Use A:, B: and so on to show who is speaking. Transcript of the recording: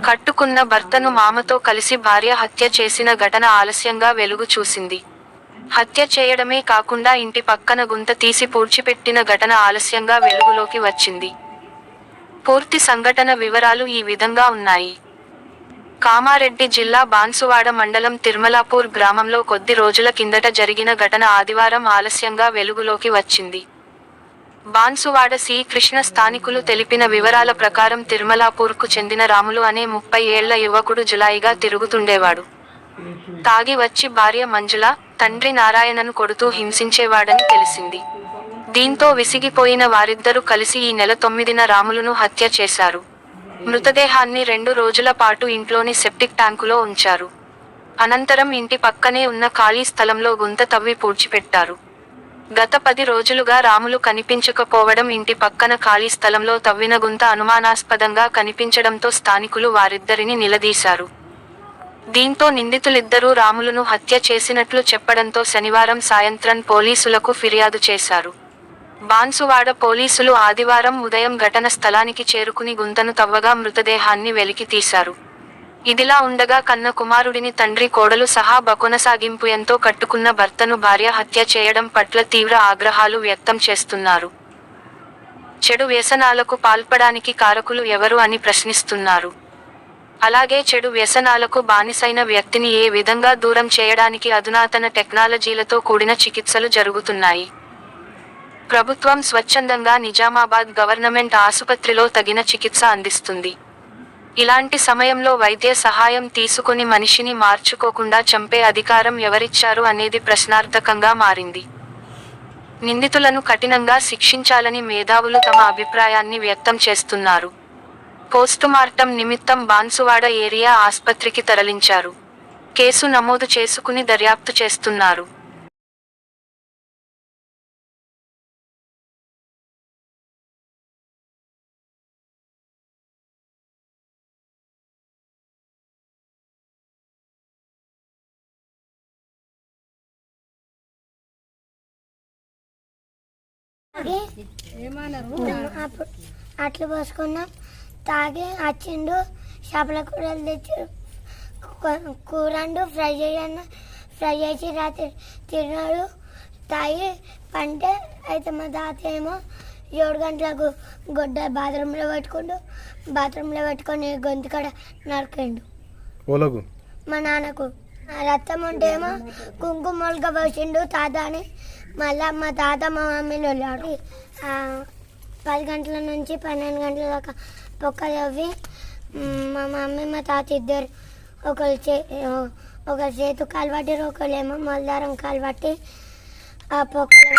A: కట్టుకున్న భర్తను మామతో కలిసి భార్య హత్య చేసిన ఘటన ఆలస్యంగా వెలుగు చూసింది. హత్య చేయడమే కాకుండా ఇంటి పక్కన గుంత తీసి పూడ్చిపెట్టిన ఘటన ఆలస్యంగా వెలుగులోకి వచ్చింది. పూర్తి సంఘటన వివరాలు ఈ విధంగా ఉన్నాయి. కామారెడ్డి జిల్లా బాన్సువాడ మండలం తిరుమలాపూర్ గ్రామంలో కొద్ది రోజుల కిందట జరిగిన ఘటన ఆదివారం ఆలస్యంగా వెలుగులోకి వచ్చింది. బాన్సువాడ సి కృష్ణ స్థానికులు తెలిపిన వివరాల ప్రకారం తిరుమలాపూర్కు చెందిన రాములు అనే ముప్పై ఏళ్ళ యువకుడు జులాయిగా తిరుగుతుండేవాడు. తాగి వచ్చి భార్య మంజుల తండ్రి నారాయణను కొడుతూ హింసించేవాడని తెలిసింది. దీంతో విసిగిపోయిన వారిద్దరూ కలిసి ఈ నెల తొమ్మిదిన రాములను హత్య చేశారు. మృతదేహాన్ని రెండు రోజుల పాటు ఇంట్లోని సెప్టిక్ ట్యాంకులో ఉంచారు. అనంతరం ఇంటి పక్కనే ఉన్న ఖాళీ స్థలంలో గుంత తవ్వి పూడ్చిపెట్టారు. గత పది రోజులుగా రాములు కనిపించకపోవడం ఇంటి పక్కన ఖాళీ స్థలంలో తవ్విన గుంత అనుమానాస్పదంగా కనిపించడంతో స్థానికులు వారిద్దరిని నిలదీశారు. దీంతో నిందితులిద్దరూ రాములను హత్య చేసినట్లు చెప్పడంతో శనివారం సాయంత్రం పోలీసులకు ఫిర్యాదు చేశారు. బాన్సువాడ పోలీసులు ఆదివారం ఉదయం ఘటన స్థలానికి చేరుకుని గుంతను తవ్వగా మృతదేహాన్ని వెలికి తీశారు. ఇదిలా ఉండగా కన్న కుమారుడిని తండ్రి కోడలు సహా బకొనసాగింపు ఎంతో కట్టుకున్న భర్తను భార్య హత్య చేయడం పట్ల తీవ్ర ఆగ్రహాలు వ్యక్తం చేస్తున్నారు. చెడు వ్యసనాలకు పాల్పడానికి కారకులు ఎవరు అని ప్రశ్నిస్తున్నారు. అలాగే చెడు వ్యసనాలకు బానిసైన వ్యక్తిని ఏ విధంగా దూరం చేయడానికి అధునాతన టెక్నాలజీలతో కూడిన చికిత్సలు జరుగుతున్నాయి. ప్రభుత్వం స్వచ్ఛందంగా నిజామాబాద్ గవర్నమెంట్ ఆసుపత్రిలో తగిన చికిత్స అందిస్తుంది. ఇలాంటి సమయంలో వైద్య సహాయం తీసుకుని మనిషిని మార్చుకోకుండా చంపే అధికారం ఎవరిచ్చారు అనేది ప్రశ్నార్థకంగా మారింది. నిందితులను కఠినంగా శిక్షించాలని మేధావులు తమ అభిప్రాయాన్ని వ్యక్తం చేస్తున్నారు. పోస్టుమార్టం నిమిత్తం బాన్సువాడ ఏరియా ఆస్పత్రికి తరలించారు. కేసు నమోదు చేసుకుని దర్యాప్తు చేస్తున్నారు.
B: అట్లు పోసుకున్నాం. తాగి వచ్చిండు చేపల కూరలు తెచ్చి కూరండు ఫ్రై చేయన్న ఫ్రై చేసి రాత్రి తిన్నాడు. తాగి పంటే అయితే మా తాత ఏమో ఏడు గంటలకు గొడ్డ బాత్రూంలో పెట్టుకుంటూ బాత్రూంలో పెట్టుకొని గొంతు కాడ నరికిండు.
C: ఓలకు?
B: మా నాన్నకు. రక్తం ఉంటేమో కుంకుమ మొలక పోసిండు తాత అని. మళ్ళీ మా తాత మా మమ్మీని వెళ్ళాడు పది గంటల నుంచి పన్నెండు గంటల దాకా పొక్క తవ్వి మా మమ్మీ మా తాత ఇద్దరు ఒకరు చే ఒకరు చేతు కాలు పట్టారు ఒకరు ఏమో కాలు పట్టి ఆ పొక్కలు